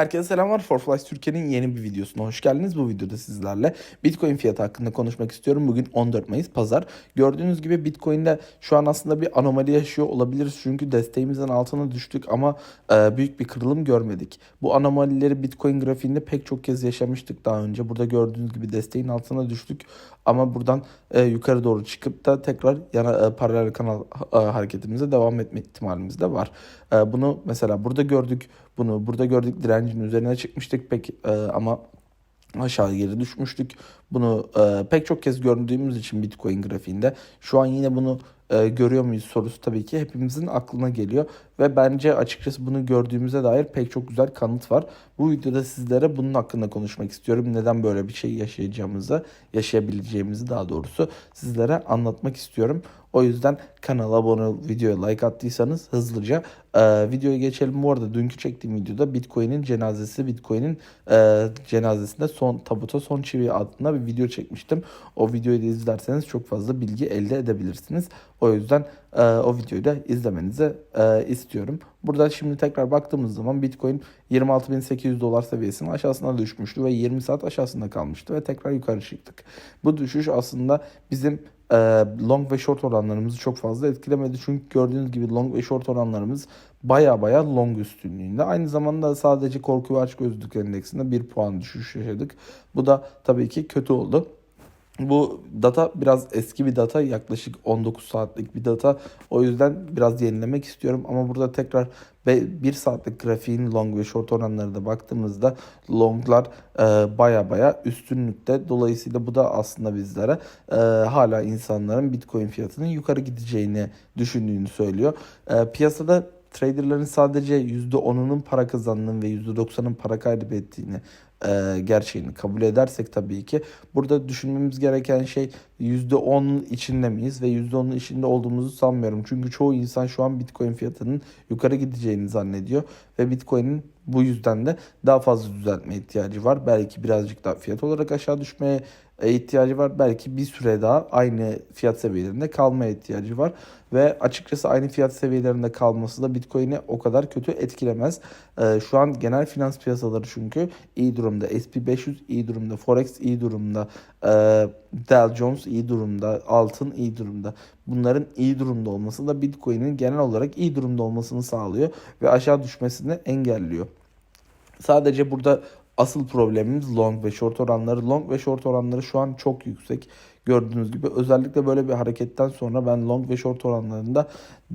Herkese selamlar. Forflies Türkiye'nin yeni bir videosuna hoş geldiniz. Bu videoda sizlerle Bitcoin fiyatı hakkında konuşmak istiyorum. Bugün 14 Mayıs Pazar. Gördüğünüz gibi Bitcoin'de şu an aslında bir anomali yaşıyor olabiliriz. Çünkü desteğimizin altına düştük ama e, büyük bir kırılım görmedik. Bu anomalileri Bitcoin grafiğinde pek çok kez yaşamıştık daha önce. Burada gördüğünüz gibi desteğin altına düştük. Ama buradan e, yukarı doğru çıkıp da tekrar yana, e, paralel kanal hareketimize devam etme ihtimalimiz de var. Bunu mesela burada gördük. Bunu burada gördük direncin üzerine çıkmıştık pek e, ama aşağı geri düşmüştük. Bunu e, pek çok kez gördüğümüz için Bitcoin grafiğinde şu an yine bunu e, görüyor muyuz sorusu tabii ki hepimizin aklına geliyor ve bence açıkçası bunu gördüğümüze dair pek çok güzel kanıt var. Bu videoda sizlere bunun hakkında konuşmak istiyorum. Neden böyle bir şey yaşayacağımızı, yaşayabileceğimizi daha doğrusu sizlere anlatmak istiyorum. O yüzden kanala abone olup videoya like attıysanız hızlıca e, videoya geçelim. Bu arada dünkü çektiğim videoda Bitcoin'in cenazesi, Bitcoin'in e, cenazesinde son tabuta son çivi adında bir video çekmiştim. O videoyu da izlerseniz çok fazla bilgi elde edebilirsiniz. O yüzden e, o videoyu da izlemenizi e, istiyorum. Burada şimdi tekrar baktığımız zaman Bitcoin 26.800 dolar seviyesinin aşağısına düşmüştü ve 20 saat aşağısında kalmıştı ve tekrar yukarı çıktık. Bu düşüş aslında bizim e, long ve short oranlarımızı çok fazla etkilemedi. Çünkü gördüğünüz gibi long ve short oranlarımız baya baya long üstünlüğünde. Aynı zamanda sadece korku ve açgözlülük endeksinde bir puan düşüş yaşadık. Bu da tabii ki kötü oldu. Bu data biraz eski bir data yaklaşık 19 saatlik bir data. O yüzden biraz yenilemek istiyorum ama burada tekrar 1 saatlik grafiğin long ve short oranları da baktığımızda longlar e, baya baya üstünlükte. Dolayısıyla bu da aslında bizlere e, hala insanların bitcoin fiyatının yukarı gideceğini düşündüğünü söylüyor. E, piyasada traderların sadece %10'unun para kazandığını ve %90'ın para kaybettiğini e, gerçeğini kabul edersek tabii ki burada düşünmemiz gereken şey %10 içinde miyiz ve %10'un içinde olduğumuzu sanmıyorum. Çünkü çoğu insan şu an Bitcoin fiyatının yukarı gideceğini zannediyor ve Bitcoin'in bu yüzden de daha fazla düzeltme ihtiyacı var. Belki birazcık daha fiyat olarak aşağı düşmeye ihtiyacı var. Belki bir süre daha aynı fiyat seviyelerinde kalmaya ihtiyacı var. Ve açıkçası aynı fiyat seviyelerinde kalması da Bitcoin'i o kadar kötü etkilemez. E, şu an genel finans piyasaları çünkü iyi durumda. SP500 iyi durumda. Forex iyi durumda. E, Dow Jones iyi durumda. Altın iyi durumda. Bunların iyi durumda olması da Bitcoin'in genel olarak iyi durumda olmasını sağlıyor. Ve aşağı düşmesini engelliyor. Sadece burada asıl problemimiz long ve short oranları. Long ve short oranları şu an çok yüksek. Gördüğünüz gibi özellikle böyle bir hareketten sonra ben long ve short oranlarında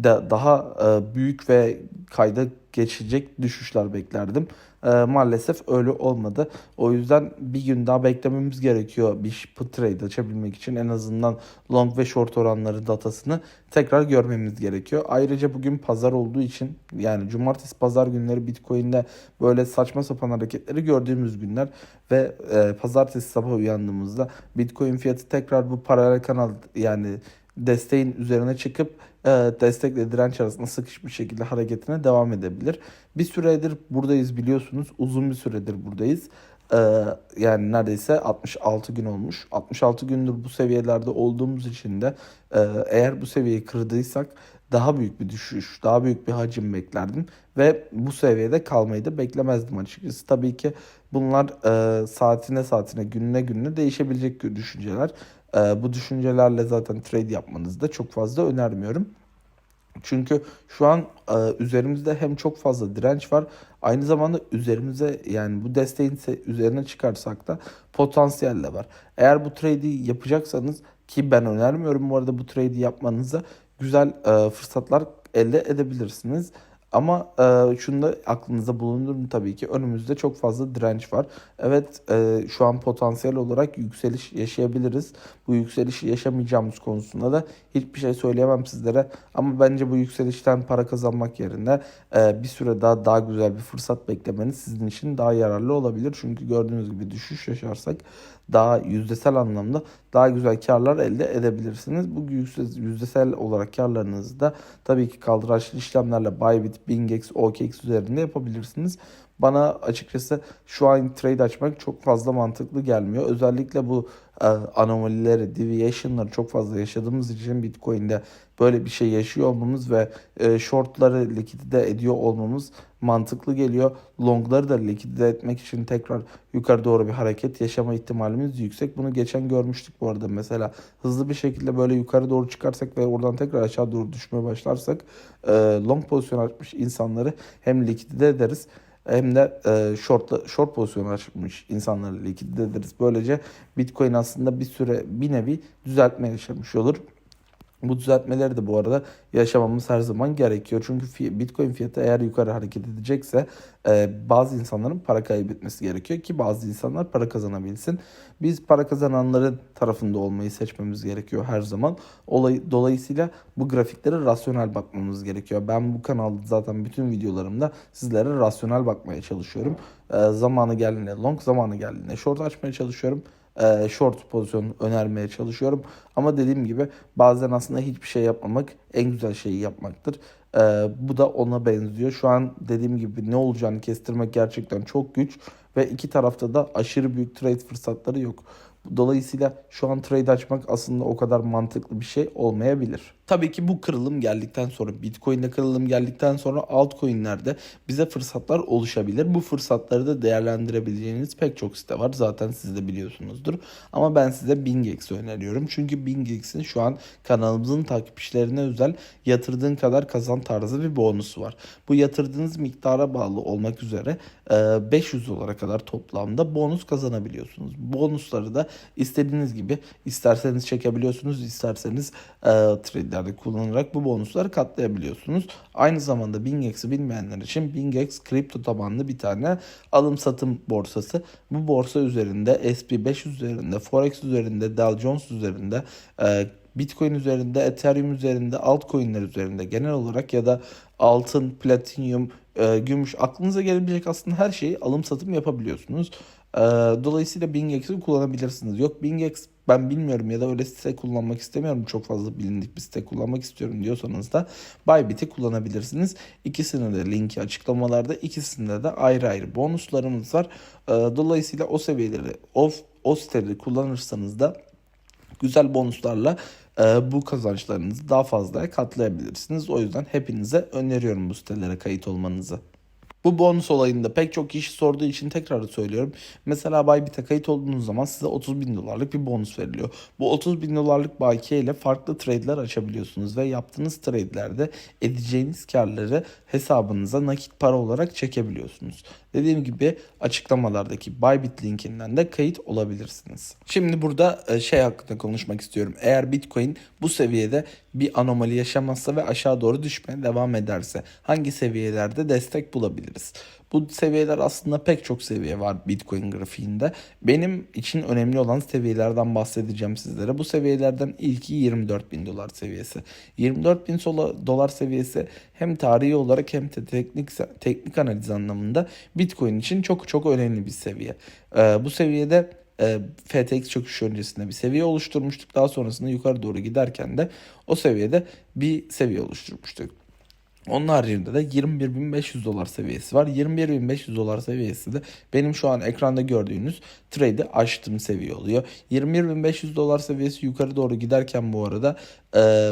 da daha e, büyük ve kayda geçecek düşüşler beklerdim. E, maalesef öyle olmadı. O yüzden bir gün daha beklememiz gerekiyor bir put trade açabilmek için. En azından long ve short oranları datasını tekrar görmemiz gerekiyor. Ayrıca bugün pazar olduğu için yani cumartesi pazar günleri Bitcoin'de böyle saçma sapan hareketleri gördüğümüz günler ve e, pazartesi sabah uyandığımızda Bitcoin fiyatı tekrar bu paralel kanal yani desteğin üzerine çıkıp destekle direnç arasında sıkışmış şekilde hareketine devam edebilir. Bir süredir buradayız biliyorsunuz. Uzun bir süredir buradayız. E, yani neredeyse 66 gün olmuş. 66 gündür bu seviyelerde olduğumuz için de e, eğer bu seviyeyi kırdıysak daha büyük bir düşüş, daha büyük bir hacim beklerdim ve bu seviyede kalmayı da beklemezdim açıkçası. Tabii ki bunlar e, saatine saatine, gününe gününe değişebilecek düşünceler. E, bu düşüncelerle zaten trade yapmanızı da çok fazla önermiyorum. Çünkü şu an e, üzerimizde hem çok fazla direnç var. Aynı zamanda üzerimize yani bu desteğin üzerine çıkarsak da potansiyel de var. Eğer bu trade'i yapacaksanız ki ben önermiyorum bu arada bu trade'i yapmanızı güzel e, fırsatlar elde edebilirsiniz. Ama e, şunu da aklınızda bulundurun tabii ki önümüzde çok fazla direnç var. Evet e, şu an potansiyel olarak yükseliş yaşayabiliriz. Bu yükselişi yaşamayacağımız konusunda da hiçbir şey söyleyemem sizlere. Ama bence bu yükselişten para kazanmak yerine e, bir süre daha daha güzel bir fırsat beklemeniz sizin için daha yararlı olabilir. Çünkü gördüğünüz gibi düşüş yaşarsak daha yüzdesel anlamda daha güzel karlar elde edebilirsiniz. Bu yüzdesel olarak karlarınızı da tabii ki kaldıraçlı işlemlerle Bybit, Bingex, OKX üzerinde yapabilirsiniz. Bana açıkçası şu an trade açmak çok fazla mantıklı gelmiyor. Özellikle bu anomalileri, deviation'ları çok fazla yaşadığımız için Bitcoin'de böyle bir şey yaşıyor olmamız ve e, shortları likidite ediyor olmamız mantıklı geliyor. Longları da likidite etmek için tekrar yukarı doğru bir hareket yaşama ihtimalimiz yüksek. Bunu geçen görmüştük bu arada. Mesela hızlı bir şekilde böyle yukarı doğru çıkarsak ve oradan tekrar aşağı doğru düşmeye başlarsak e, long pozisyon açmış insanları hem likidite ederiz hem de e, short, short pozisyon açmış insanları likidite ederiz. Böylece Bitcoin aslında bir süre bir nevi düzeltme yaşamış olur. Bu düzeltmeleri de bu arada yaşamamız her zaman gerekiyor. Çünkü Bitcoin fiyatı eğer yukarı hareket edecekse e, bazı insanların para kaybetmesi gerekiyor ki bazı insanlar para kazanabilsin. Biz para kazananların tarafında olmayı seçmemiz gerekiyor her zaman. Olay, dolayısıyla bu grafiklere rasyonel bakmamız gerekiyor. Ben bu kanalda zaten bütün videolarımda sizlere rasyonel bakmaya çalışıyorum. E, zamanı geldiğinde long, zamanı geldiğinde short açmaya çalışıyorum e, short pozisyon önermeye çalışıyorum. Ama dediğim gibi bazen aslında hiçbir şey yapmamak en güzel şeyi yapmaktır. E, bu da ona benziyor. Şu an dediğim gibi ne olacağını kestirmek gerçekten çok güç ve iki tarafta da aşırı büyük trade fırsatları yok. Dolayısıyla şu an trade açmak aslında o kadar mantıklı bir şey olmayabilir. Tabii ki bu kırılım geldikten sonra Bitcoin'de kırılım geldikten sonra altcoin'lerde bize fırsatlar oluşabilir. Bu fırsatları da değerlendirebileceğiniz pek çok site var. Zaten siz de biliyorsunuzdur. Ama ben size BingEx'i öneriyorum. Çünkü BingEx'in şu an kanalımızın takipçilerine özel yatırdığın kadar kazan tarzı bir bonusu var. Bu yatırdığınız miktara bağlı olmak üzere 500 dolara kadar toplamda bonus kazanabiliyorsunuz. Bonusları da istediğiniz gibi isterseniz çekebiliyorsunuz, isterseniz e, trade'lerde kullanarak bu bonusları katlayabiliyorsunuz. Aynı zamanda BingEx'i bilmeyenler için BingEx kripto tabanlı bir tane alım satım borsası. Bu borsa üzerinde SP5 üzerinde, Forex üzerinde, Dow Jones üzerinde, e, Bitcoin üzerinde, Ethereum üzerinde, altcoin'ler üzerinde genel olarak ya da altın, platinyum, e, gümüş aklınıza gelebilecek aslında her şeyi alım satım yapabiliyorsunuz. E, dolayısıyla BingEx'i kullanabilirsiniz. Yok BingEx ben bilmiyorum ya da öyle site kullanmak istemiyorum. Çok fazla bilindik bir site kullanmak istiyorum diyorsanız da Bybit'i kullanabilirsiniz. İkisinin de linki açıklamalarda. ikisinde de ayrı ayrı bonuslarımız var. E, dolayısıyla o seviyeleri, o, o siteleri kullanırsanız da güzel bonuslarla e, bu kazançlarınızı daha fazla katlayabilirsiniz. O yüzden hepinize öneriyorum bu sitelere kayıt olmanızı. Bu bonus olayında pek çok kişi sorduğu için tekrar söylüyorum. Mesela Bybit'e kayıt olduğunuz zaman size 30 bin dolarlık bir bonus veriliyor. Bu 30 bin dolarlık bakiye ile farklı trade'ler açabiliyorsunuz ve yaptığınız trade'lerde edeceğiniz karları hesabınıza nakit para olarak çekebiliyorsunuz. Dediğim gibi açıklamalardaki Bybit linkinden de kayıt olabilirsiniz. Şimdi burada e, şey hakkında konuşmak istiyorum. Eğer Bitcoin bu seviyede bir anomali yaşamazsa ve aşağı doğru düşmeye devam ederse hangi seviyelerde destek bulabiliriz? Bu seviyeler aslında pek çok seviye var Bitcoin grafiğinde. Benim için önemli olan seviyelerden bahsedeceğim sizlere. Bu seviyelerden ilki 24 bin dolar seviyesi. 24 bin dolar seviyesi hem tarihi olarak hem de teknik teknik analiz anlamında Bitcoin için çok çok önemli bir seviye. Ee, bu seviyede e, FTX çöküşü öncesinde bir seviye oluşturmuştuk. Daha sonrasında yukarı doğru giderken de o seviyede bir seviye oluşturmuştuk. Onun haricinde de 21.500 dolar seviyesi var. 21.500 dolar seviyesi de benim şu an ekranda gördüğünüz trade'i açtığım seviye oluyor. 21.500 dolar seviyesi yukarı doğru giderken bu arada e,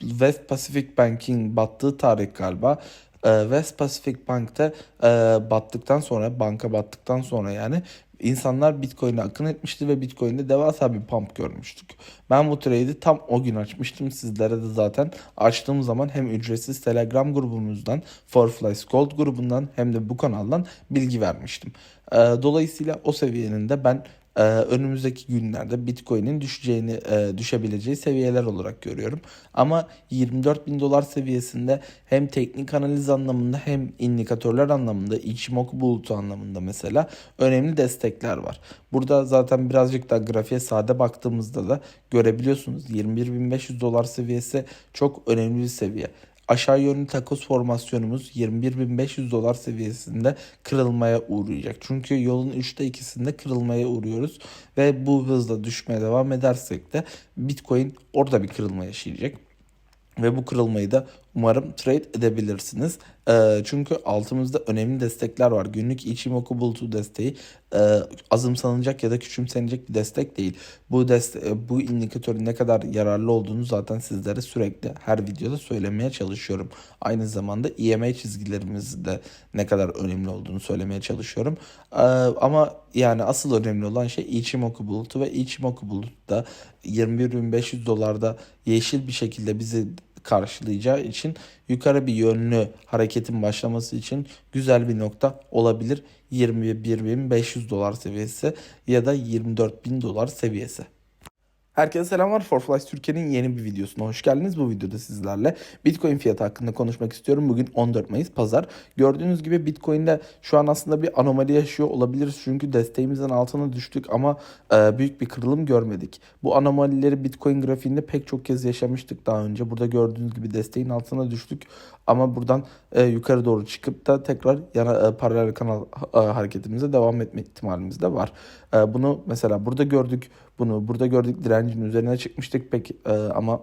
West Pacific Bank'in battığı tarih galiba. E, West Pacific Bank'ta e, battıktan sonra banka battıktan sonra yani insanlar Bitcoin'e akın etmişti ve Bitcoin'de devasa bir pump görmüştük. Ben bu trade'i tam o gün açmıştım. Sizlere de zaten açtığım zaman hem ücretsiz Telegram grubumuzdan, Forflies Gold grubundan hem de bu kanaldan bilgi vermiştim. Ee, dolayısıyla o seviyenin de ben e, önümüzdeki günlerde Bitcoin'in düşeceğini, e, düşebileceği seviyeler olarak görüyorum. Ama 24 bin dolar seviyesinde hem teknik analiz anlamında hem indikatörler anlamında, Ichimoku bulutu anlamında mesela önemli destekler var. Burada zaten birazcık da grafiğe sade baktığımızda da görebiliyorsunuz 21.500 dolar seviyesi çok önemli bir seviye aşağı yönlü takoz formasyonumuz 21.500 dolar seviyesinde kırılmaya uğrayacak. Çünkü yolun 3'te ikisinde kırılmaya uğruyoruz ve bu hızla düşmeye devam edersek de Bitcoin orada bir kırılma yaşayacak. Ve bu kırılmayı da umarım trade edebilirsiniz. Ee, çünkü altımızda önemli destekler var. Günlük Ichimoku bulutu desteği e, azımsanacak ya da küçümsenecek bir destek değil. Bu deste bu indikatörün ne kadar yararlı olduğunu zaten sizlere sürekli her videoda söylemeye çalışıyorum. Aynı zamanda EMA çizgilerimiz de ne kadar önemli olduğunu söylemeye çalışıyorum. Ee, ama yani asıl önemli olan şey Ichimoku bulutu ve Ichimoku bulutu da 21.500 dolarda yeşil bir şekilde bizi karşılayacağı için yukarı bir yönlü hareketin başlaması için güzel bir nokta olabilir. 21.500 dolar seviyesi ya da 24.000 dolar seviyesi. Herkese selamlar. Forflies Türkiye'nin yeni bir videosuna hoş geldiniz. Bu videoda sizlerle Bitcoin fiyatı hakkında konuşmak istiyorum. Bugün 14 Mayıs Pazar. Gördüğünüz gibi Bitcoin'de şu an aslında bir anomali yaşıyor olabiliriz. Çünkü desteğimizin altına düştük ama e, büyük bir kırılım görmedik. Bu anomalileri Bitcoin grafiğinde pek çok kez yaşamıştık daha önce. Burada gördüğünüz gibi desteğin altına düştük. Ama buradan e, yukarı doğru çıkıp da tekrar yana e, paralel kanal e, hareketimize devam etme ihtimalimiz de var. E, bunu mesela burada gördük. Bunu burada gördük direncin üzerine çıkmıştık pek e, ama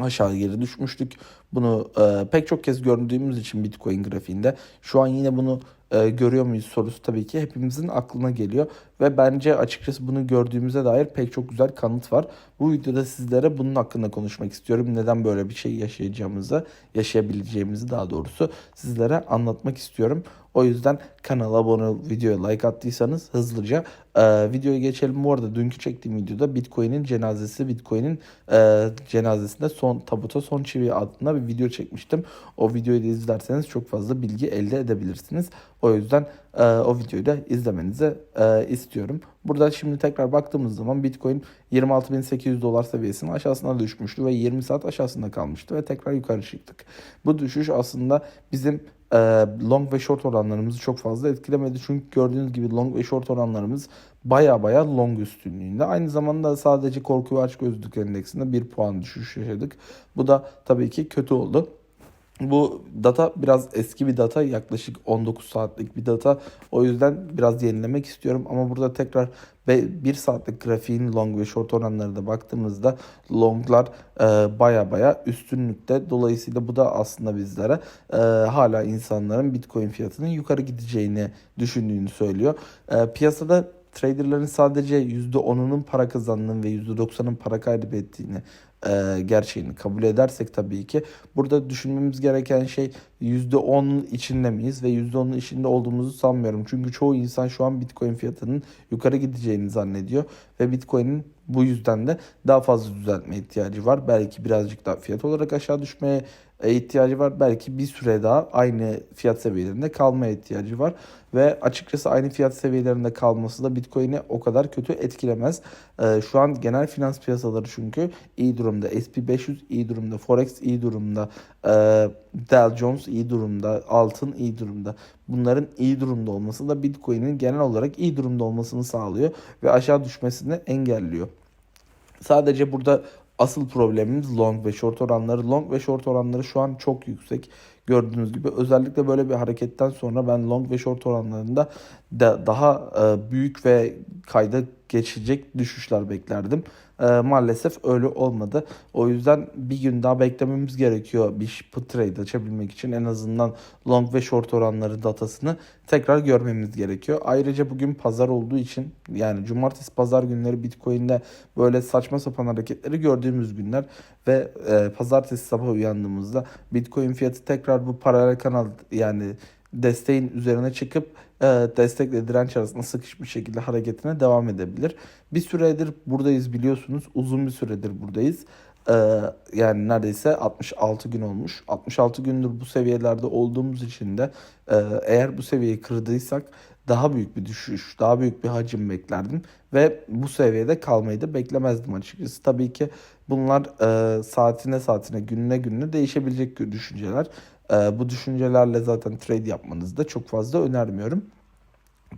aşağı geri düşmüştük. Bunu e, pek çok kez gördüğümüz için Bitcoin grafiğinde şu an yine bunu e, görüyor muyuz sorusu tabii ki hepimizin aklına geliyor ve bence açıkçası bunu gördüğümüze dair pek çok güzel kanıt var. Bu videoda sizlere bunun hakkında konuşmak istiyorum. Neden böyle bir şey yaşayacağımızı, yaşayabileceğimizi daha doğrusu sizlere anlatmak istiyorum. O yüzden kanala abone olup videoya like attıysanız hızlıca e, videoya geçelim. Bu arada dünkü çektiğim videoda Bitcoin'in cenazesi, Bitcoin'in e, cenazesinde son tabuta son çivi adında bir video çekmiştim. O videoyu da izlerseniz çok fazla bilgi elde edebilirsiniz. O yüzden e, o videoyu da izlemenizi e, istiyorum. Burada şimdi tekrar baktığımız zaman Bitcoin 26.800 dolar seviyesinin aşağısına düşmüştü ve 20 saat aşağısında kalmıştı ve tekrar yukarı çıktık. Bu düşüş aslında bizim e, long ve short oranlarımızı çok fazla etkilemedi. Çünkü gördüğünüz gibi long ve short oranlarımız baya baya long üstünlüğünde. Aynı zamanda sadece korku ve açgözlülük endeksinde 1 puan düşüş yaşadık. Bu da tabii ki kötü oldu. Bu data biraz eski bir data yaklaşık 19 saatlik bir data. O yüzden biraz yenilemek istiyorum ama burada tekrar 1 saatlik grafiğin long ve short oranlarına baktığımızda longlar e, baya baya üstünlükte. Dolayısıyla bu da aslında bizlere e, hala insanların bitcoin fiyatının yukarı gideceğini düşündüğünü söylüyor. E, piyasada traderların sadece %10'unun para kazandığını ve %90'ın para kaybettiğini e, gerçeğini kabul edersek tabii ki burada düşünmemiz gereken şey %10 içinde miyiz ve %10'un içinde olduğumuzu sanmıyorum. Çünkü çoğu insan şu an Bitcoin fiyatının yukarı gideceğini zannediyor ve Bitcoin'in bu yüzden de daha fazla düzeltme ihtiyacı var. Belki birazcık daha fiyat olarak aşağı düşmeye e, ihtiyacı var. Belki bir süre daha aynı fiyat seviyelerinde kalmaya ihtiyacı var. Ve açıkçası aynı fiyat seviyelerinde kalması da Bitcoin'i o kadar kötü etkilemez. E, şu an genel finans piyasaları çünkü iyi durumda. SP500 iyi durumda. Forex iyi durumda. E, Dow Jones iyi durumda. Altın iyi durumda. Bunların iyi durumda olması da Bitcoin'in genel olarak iyi durumda olmasını sağlıyor. Ve aşağı düşmesini engelliyor. Sadece burada asıl problemimiz long ve short oranları. Long ve short oranları şu an çok yüksek. Gördüğünüz gibi özellikle böyle bir hareketten sonra ben long ve short oranlarında da daha e, büyük ve kayda geçecek düşüşler beklerdim. E, maalesef öyle olmadı. O yüzden bir gün daha beklememiz gerekiyor bir put trade açabilmek için. En azından long ve short oranları datasını tekrar görmemiz gerekiyor. Ayrıca bugün pazar olduğu için yani cumartesi pazar günleri Bitcoin'de böyle saçma sapan hareketleri gördüğümüz günler ve e, pazartesi sabah uyandığımızda Bitcoin fiyatı tekrar bu paralel kanal yani desteğin üzerine çıkıp destekle direnç arasında sıkışmış şekilde hareketine devam edebilir. Bir süredir buradayız biliyorsunuz. Uzun bir süredir buradayız. E, yani neredeyse 66 gün olmuş. 66 gündür bu seviyelerde olduğumuz için de e, eğer bu seviyeyi kırdıysak daha büyük bir düşüş, daha büyük bir hacim beklerdim ve bu seviyede kalmayı da beklemezdim açıkçası. Tabii ki bunlar e, saatine saatine, gününe gününe değişebilecek düşünceler. E, bu düşüncelerle zaten trade yapmanızı da çok fazla önermiyorum.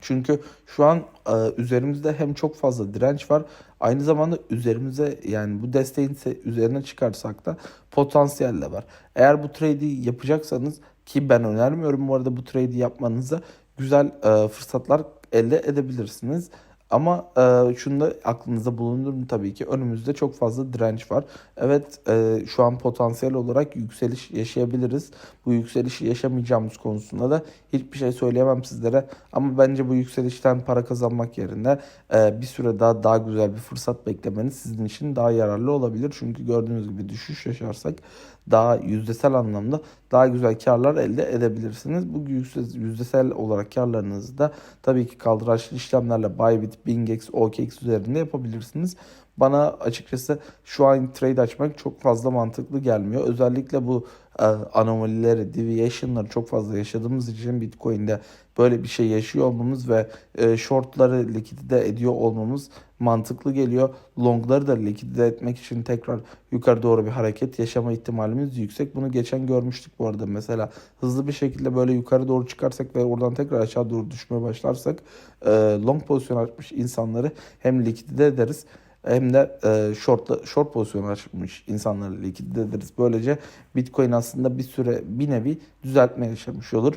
Çünkü şu an e, üzerimizde hem çok fazla direnç var. Aynı zamanda üzerimize yani bu desteğin üzerine çıkarsak da potansiyel de var. Eğer bu trade'i yapacaksanız ki ben önermiyorum bu arada bu trade'i yapmanızı güzel e, fırsatlar elde edebilirsiniz. Ama e, şunu da aklınızda bulundurun tabii ki. Önümüzde çok fazla direnç var. Evet e, şu an potansiyel olarak yükseliş yaşayabiliriz. Bu yükselişi yaşamayacağımız konusunda da hiçbir şey söyleyemem sizlere. Ama bence bu yükselişten para kazanmak yerine e, bir süre daha daha güzel bir fırsat beklemeniz sizin için daha yararlı olabilir. Çünkü gördüğünüz gibi düşüş yaşarsak daha yüzdesel anlamda daha güzel karlar elde edebilirsiniz. Bu yüzde- yüzdesel olarak karlarınızı da tabii ki kaldıraçlı işlemlerle Bybit, Bingex, OKX üzerinde yapabilirsiniz. Bana açıkçası şu an trade açmak çok fazla mantıklı gelmiyor. Özellikle bu e, anomalileri, deviation'ları çok fazla yaşadığımız için Bitcoin'de böyle bir şey yaşıyor olmamız ve e, shortları likidite ediyor olmamız mantıklı geliyor. Longları da likidite etmek için tekrar yukarı doğru bir hareket yaşama ihtimalimiz yüksek. Bunu geçen görmüştük bu arada. Mesela hızlı bir şekilde böyle yukarı doğru çıkarsak ve oradan tekrar aşağı doğru düşmeye başlarsak e, long pozisyon açmış insanları hem likidite ederiz hem de e, short, short pozisyon açmış insanları likidite ederiz. Böylece Bitcoin aslında bir süre bir nevi düzeltme yaşamış olur.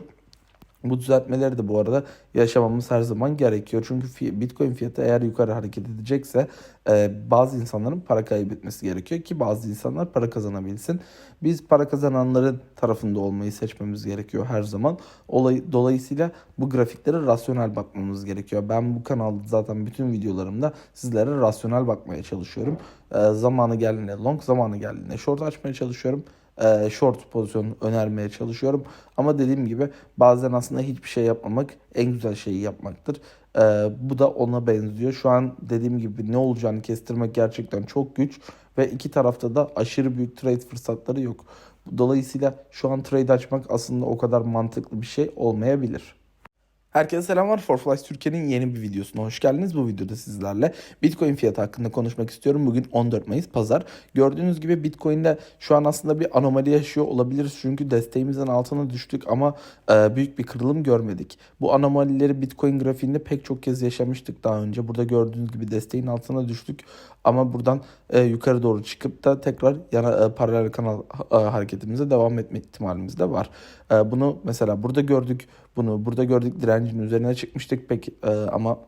Bu düzeltmeleri de bu arada yaşamamız her zaman gerekiyor. Çünkü Bitcoin fiyatı eğer yukarı hareket edecekse e, bazı insanların para kaybetmesi gerekiyor ki bazı insanlar para kazanabilsin. Biz para kazananların tarafında olmayı seçmemiz gerekiyor her zaman. Olay, dolayısıyla bu grafiklere rasyonel bakmamız gerekiyor. Ben bu kanalda zaten bütün videolarımda sizlere rasyonel bakmaya çalışıyorum. E, zamanı geldiğinde long, zamanı geldiğinde short açmaya çalışıyorum e, short pozisyon önermeye çalışıyorum. Ama dediğim gibi bazen aslında hiçbir şey yapmamak en güzel şeyi yapmaktır. E, bu da ona benziyor. Şu an dediğim gibi ne olacağını kestirmek gerçekten çok güç ve iki tarafta da aşırı büyük trade fırsatları yok. Dolayısıyla şu an trade açmak aslında o kadar mantıklı bir şey olmayabilir. Herkese selamlar. Forflies Türkiye'nin yeni bir videosuna hoş geldiniz. Bu videoda sizlerle Bitcoin fiyatı hakkında konuşmak istiyorum. Bugün 14 Mayıs Pazar. Gördüğünüz gibi Bitcoin'de şu an aslında bir anomali yaşıyor olabiliriz. Çünkü desteğimizin altına düştük ama e, büyük bir kırılım görmedik. Bu anomalileri Bitcoin grafiğinde pek çok kez yaşamıştık daha önce. Burada gördüğünüz gibi desteğin altına düştük. Ama buradan e, yukarı doğru çıkıp da tekrar yana, e, paralel kanal e, hareketimize devam etme ihtimalimiz de var. E, bunu mesela burada gördük. Bunu burada gördük direncin üzerine çıkmıştık pek e, ama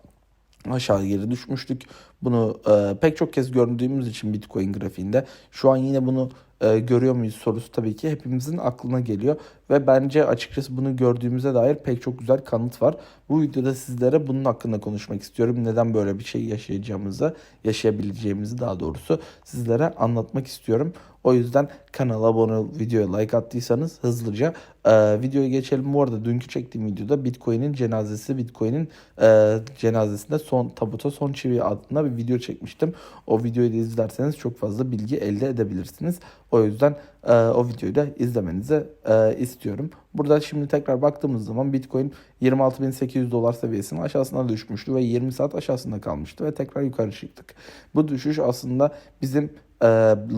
aşağı geri düşmüştük. Bunu e, pek çok kez gördüğümüz için Bitcoin grafiğinde şu an yine bunu e, görüyor muyuz sorusu tabii ki hepimizin aklına geliyor ve bence açıkçası bunu gördüğümüze dair pek çok güzel kanıt var. Bu videoda sizlere bunun hakkında konuşmak istiyorum. Neden böyle bir şey yaşayacağımızı, yaşayabileceğimizi daha doğrusu sizlere anlatmak istiyorum. O yüzden kanala abone olup videoya like attıysanız hızlıca e, videoya geçelim. Bu arada dünkü çektiğim videoda Bitcoin'in cenazesi, Bitcoin'in e, cenazesinde son tabuta son çivi adında bir video çekmiştim. O videoyu da izlerseniz çok fazla bilgi elde edebilirsiniz. O yüzden e, o videoyu da izlemenizi e, istiyorum. Burada şimdi tekrar baktığımız zaman Bitcoin 26.800 dolar seviyesinin aşağısına düşmüştü ve 20 saat aşağısında kalmıştı ve tekrar yukarı çıktık. Bu düşüş aslında bizim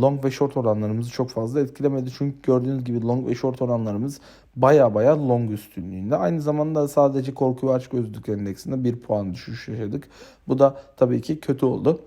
long ve short oranlarımızı çok fazla etkilemedi. Çünkü gördüğünüz gibi long ve short oranlarımız baya baya long üstünlüğünde. Aynı zamanda sadece korku ve açgözlülük endeksinde 1 puan düşüş yaşadık. Bu da tabii ki kötü oldu.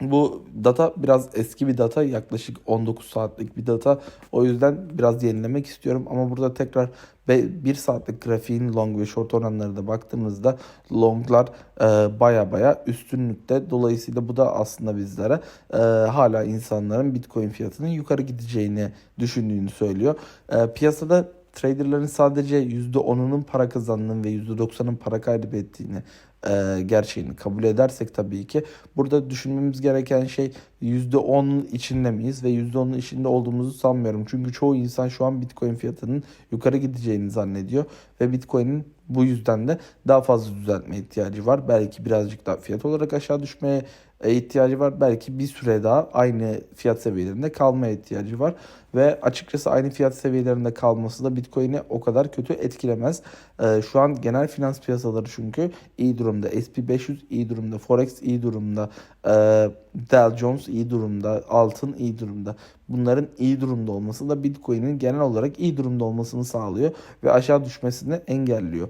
Bu data biraz eski bir data yaklaşık 19 saatlik bir data. O yüzden biraz yenilemek istiyorum ama burada tekrar 1 saatlik grafiğin long ve short oranları da baktığımızda longlar e, baya baya üstünlükte. Dolayısıyla bu da aslında bizlere e, hala insanların bitcoin fiyatının yukarı gideceğini düşündüğünü söylüyor. E, piyasada traderların sadece %10'unun para kazandığını ve %90'ın para kaybettiğini e, gerçeğini kabul edersek tabii ki burada düşünmemiz gereken şey %10'un içinde miyiz ve %10'un içinde olduğumuzu sanmıyorum. Çünkü çoğu insan şu an Bitcoin fiyatının yukarı gideceğini zannediyor ve Bitcoin'in bu yüzden de daha fazla düzeltme ihtiyacı var. Belki birazcık daha fiyat olarak aşağı düşmeye ihtiyacı var. Belki bir süre daha aynı fiyat seviyelerinde kalmaya ihtiyacı var. Ve açıkçası aynı fiyat seviyelerinde kalması da Bitcoin'i o kadar kötü etkilemez. E, şu an genel finans piyasaları çünkü iyi durumda. SP500 iyi durumda. Forex iyi durumda. E, Dow Jones iyi durumda. Altın iyi durumda. Bunların iyi durumda olması da Bitcoin'in genel olarak iyi durumda olmasını sağlıyor. Ve aşağı düşmesini engelliyor.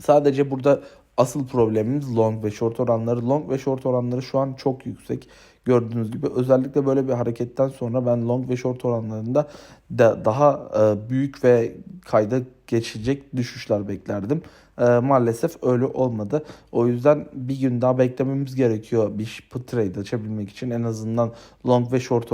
Sadece burada asıl problemimiz long ve short oranları. Long ve short oranları şu an çok yüksek. Gördüğünüz gibi özellikle böyle bir hareketten sonra ben long ve short oranlarında da daha e, büyük ve kayda geçecek düşüşler beklerdim. Ee, maalesef öyle olmadı. O yüzden bir gün daha beklememiz gerekiyor bir trade açabilmek için. En azından long ve short